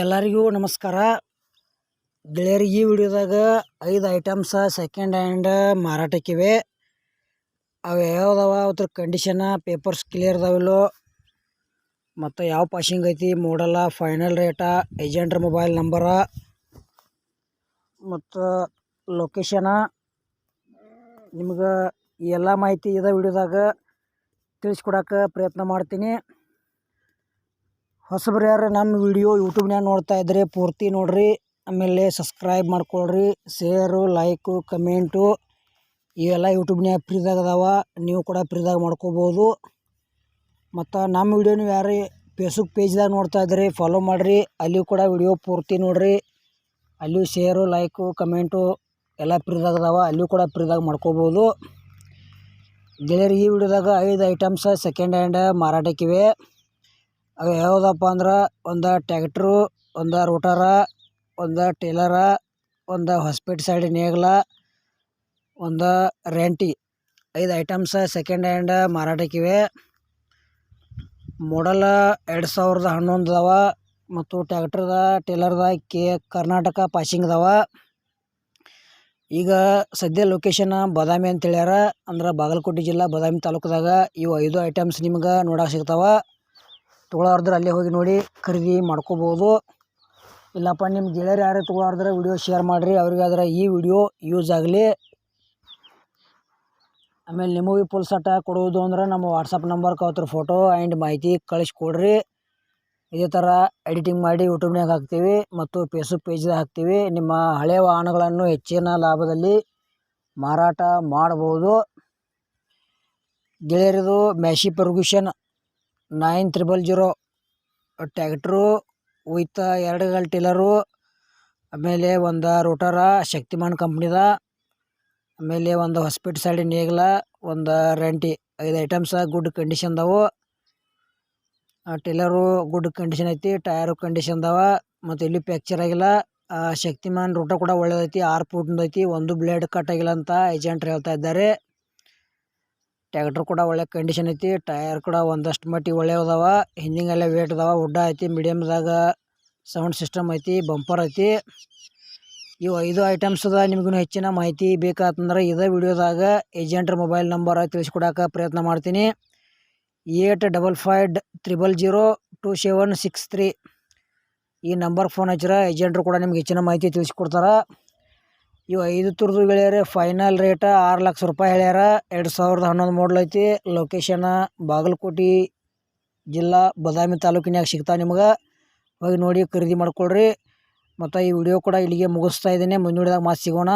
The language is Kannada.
ಎಲ್ಲರಿಗೂ ನಮಸ್ಕಾರ. ಗೆಳೆಯರಿಗೆ ಈ ವಿಡಿಯೋದಾಗ ಐದು ಐಟಮ್ಸ ಸೆಕೆಂಡ್ ಹ್ಯಾಂಡ್ ಮಾರಾಟಕ್ಕಿವೆ. ಅವು ಯಾವ್ದವ ಅದ್ರ ಕಂಡೀಷನ ಪೇಪರ್ಸ್ ಕ್ಲಿಯರ್ ಅದಾವಿಲ್ಲೋ ಮತ್ತು ಯಾವ ಪಾಶಿಂಗ್ ಐತಿ ಮೋಡಲ್ಲ ಫೈನಲ್ ರೇಟ ಏಜೆಂಟ್ರ ಮೊಬೈಲ್ ನಂಬರ ಮತ್ತು ಲೊಕೇಶನ ನಿಮ್ಗೆ ಎಲ್ಲ ಮಾಹಿತಿ ಇದೆ ವಿಡಿಯೋದಾಗ ತಿಳಿಸ್ಕೊಡಕ್ಕೆ ಪ್ರಯತ್ನ ಮಾಡ್ತೀನಿ. ಹೊಸಬ್ರು ಯಾರು ನಮ್ಮ ವಿಡಿಯೋ ಯೂಟ್ಯೂಬ್ನ್ಯಾಗ ನೋಡ್ತಾ ಇದ್ದರೆ ಪೂರ್ತಿ ನೋಡ್ರಿ. ಆಮೇಲೆ ಸಬ್ಸ್ಕ್ರೈಬ್ ಮಾಡ್ಕೊಳ್ರಿ. ಶೇರು ಲೈಕು ಕಮೆಂಟು ಇವೆಲ್ಲ ಯೂಟ್ಯೂಬ್ನ್ಯಾಗ ಫ್ರೀದಾಗ ಅದಾವ. ನೀವು ಕೂಡ ಫ್ರೀದಾಗ ಮಾಡ್ಕೋಬೋದು. ಮತ್ತು ನಮ್ಮ ವಿಡಿಯೋ ನೀವು ಯಾರು ಫೇಸ್ಬುಕ್ ಪೇಜ್ದಾಗ ನೋಡ್ತಾ ಇದ್ರಿ ಫಾಲೋ ಮಾಡಿರಿ. ಅಲ್ಲಿಯೂ ಕೂಡ ವಿಡಿಯೋ ಪೂರ್ತಿ ನೋಡ್ರಿ. ಅಲ್ಲಿಯೂ ಶೇರು ಲೈಕು ಕಮೆಂಟು ಎಲ್ಲ ಫ್ರೀದಾಗ ಅದಾವ. ಅಲ್ಲಿಯೂ ಕೂಡ ಫ್ರೀದಾಗ ಮಾಡ್ಕೋಬೋದು. ಗೆಳೆಯರು, ಈ ವಿಡಿಯೋದಾಗ ಐದು ಐಟಮ್ಸ ಸೆಕೆಂಡ್ ಹ್ಯಾಂಡ್ ಮಾರಾಟಕ್ಕಿವೆ. ಅವು ಯಾವುದಪ್ಪ ಅಂದ್ರೆ ಒಂದು ಟ್ಯಾಕ್ಟ್ರು ಒಂದು ರೋಟರ ಒಂದು ಟೇಲರ ಒಂದು ಹೊಸ್ಪೇಟೆ ಸೈಡ್ ನೇಗ್ಲ ಒಂದು ರೆಂಟಿ ಐದು ಐಟಮ್ಸ್ ಸೆಕೆಂಡ್ ಹ್ಯಾಂಡ್ ಮಾರಾಟಕ್ಕಿವೆ. ಮೊಡಲ ಎರಡು ಸಾವಿರದ ಹನ್ನೊಂದು ಅದಾವ ಮತ್ತು ಟ್ಯಾಕ್ಟ್ರದ ಟೇಲರ್ದ ಕೆ, ಕರ್ನಾಟಕ ಪಾಸಿಂಗ್ ಅದಾವ. ಈಗ ಸದ್ಯ ಲೊಕೇಶನ್ ಬಾದಾಮಿ ಅಂತ ಹೇಳ್ಯಾರ, ಅಂದ್ರೆ ಬಾಗಲಕೋಟೆ ಜಿಲ್ಲಾ ಬಾದಾಮಿ ತಾಲೂಕದಾಗ ಇವು ಐದು ಐಟಮ್ಸ್ ನಿಮ್ಗೆ ನೋಡಕ್ಕೆ ಸಿಗ್ತಾವ. ತೊಗೊಳೋರ್ದ್ರೆ ಅಲ್ಲೇ ಹೋಗಿ ನೋಡಿ ಖರೀದಿ ಮಾಡ್ಕೋಬೋದು. ಇಲ್ಲಪ್ಪ ನಿಮ್ಮ ಗೆಳೆಯರು ಯಾರೇ ತೊಗೊಳಾರ್ದ್ರೆ ವಿಡಿಯೋ ಶೇರ್ ಮಾಡಿರಿ. ಅವ್ರಿಗಾದ್ರೆ ಈ ವಿಡಿಯೋ ಯೂಸ್ ಆಗಲಿ. ಆಮೇಲೆ ನಿಮಗೆ ಫುಲ್ ಸಟ ಕೊಡುವುದು ಅಂದ್ರೆ ನಮ್ಮ ವಾಟ್ಸಪ್ ನಂಬರ್ ಕವತ್ರ ಫೋಟೋ ಆ್ಯಂಡ್ ಮಾಹಿತಿ ಕಳಿಸ್ಕೊಡ್ರಿ. ಇದೇ ಥರ ಎಡಿಟಿಂಗ್ ಮಾಡಿ ಯೂಟ್ಯೂಬ್ನಾಗ ಹಾಕ್ತೀವಿ ಮತ್ತು ಫೇಸ್ಬುಕ್ ಪೇಜ್ದಾಗ ಹಾಕ್ತೀವಿ. ನಿಮ್ಮ ಹಳೆಯ ವಾಹನಗಳನ್ನು ಹೆಚ್ಚಿನ ಲಾಭದಲ್ಲಿ ಮಾರಾಟ ಮಾಡ್ಬೋದು. ಗೆಳೆಯರದು Massey Ferguson nine triple zero tractor with ಎರಡು ಗಲ್ ಟಿಲ್ಲರು, ಆಮೇಲೆ ಒಂದು ರೋಟರ ಶಕ್ತಿಮಾನ್ ಕಂಪ್ನಿದ, ಆಮೇಲೆ ಒಂದು ಹೊಸ್ಪೇಟೆ ಸೈಡ್ ನೇಗ್ಲ, ಒಂದು ರೆಂಟಿ ಐದು ಐಟಮ್ಸ ಗುಡ್ ಕಂಡೀಷನ್ ಕಂಡೀಷನ್ದವು ಟಿಲ್ಲರು ಗುಡ್ ಕಂಡೀಷನ್ ಐತಿ ಟಯರು ಕಂಡೀಷನ್ ಅದಾವ ಮತ್ತು ಇಲ್ಲಿ ಪ್ಯಾಕ್ಚರ್ ಆಗಿಲ್ಲ. ಶಕ್ತಿಮಾನ್ ರೋಟ ಕೂಡ ಒಳ್ಳೇದೈತಿ, ಆರು ಫೂಟ್ದು ಐತಿ ಒಂದು ಬ್ಲೇಡ್ ಕಟ್ ಆಗಿಲ್ಲ ಅಂತ ಏಜೆಂಟ್ರು ಹೇಳ್ತಾ ಇದ್ದಾರೆ. ಟ್ಯಾಕ್ಟ್ರ್ ಕೂಡ ಒಳ್ಳೆ ಕಂಡೀಷನ್ ಐತಿ ಟೈರ್ ಕೂಡ ಒಂದಷ್ಟು ಮಟ್ಟಿಗೆ ಒಳ್ಳೆ ಅದಾವ. ಹಿಂದಿಂಗೆಲ್ಲ ವೇಟ್ ಅದಾವ, ಉಡ್ಡ ಐತಿ ಮೀಡಿಯಮ್ದಾಗ ಸೌಂಡ್ ಸಿಸ್ಟಮ್ ಐತಿ ಬಂಪರ್ ಐತಿ. ಇವು ಐದು ಐಟಮ್ಸ್ ಅದ ನಿಮಗೂ ಹೆಚ್ಚಿನ ಮಾಹಿತಿ ಬೇಕಾತಂದ್ರೆ ಇದೇ ವಿಡಿಯೋದಾಗ ಏಜೆಂಟ್ರ ಮೊಬೈಲ್ ನಂಬರ್ ತಿಳಿಸ್ಕೊಡಕ್ಕೆ ಪ್ರಯತ್ನ ಮಾಡ್ತೀನಿ. Eight double five triple zero two seven six three ಈ ನಂಬರ್ ಫೋನ್ ಹಚ್ಚಿರ ಏಜೆಂಟ್ರು ಕೂಡ ನಿಮ್ಗೆ ಹೆಚ್ಚಿನ ಮಾಹಿತಿ ತಿಳಿಸ್ಕೊಡ್ತಾರೆ. ಇವು ಐದು ತುರ್ದು ಗೆಳೆಯರೆ ಫೈನಲ್ ರೇಟ ಆರು ಲಕ್ಷ ರೂಪಾಯಿ ಹೇಳ್ಯಾರ. ಎರಡು ಸಾವಿರದ ಹನ್ನೊಂದು ಮಾಡಲ್ ಐತಿ. ಲೊಕೇಶನ ಬಾಗಲಕೋಟೆ ಜಿಲ್ಲಾ ಬದಾಮಿ ತಾಲೂಕಿನಾಗ ಸಿಗ್ತಾವೆ ನಿಮ್ಗೆ. ಹೋಗಿ ನೋಡಿ ಖರೀದಿ ಮಾಡ್ಕೊಳ್ರಿ. ಮತ್ತು ಈ ವಿಡಿಯೋ ಕೂಡ ಇಲ್ಲಿಗೆ ಮುಗಿಸ್ತಾ ಇದ್ದೀನಿ. ಮುಂದಿನದಾಗ ಮಾತು ಸಿಗೋಣ.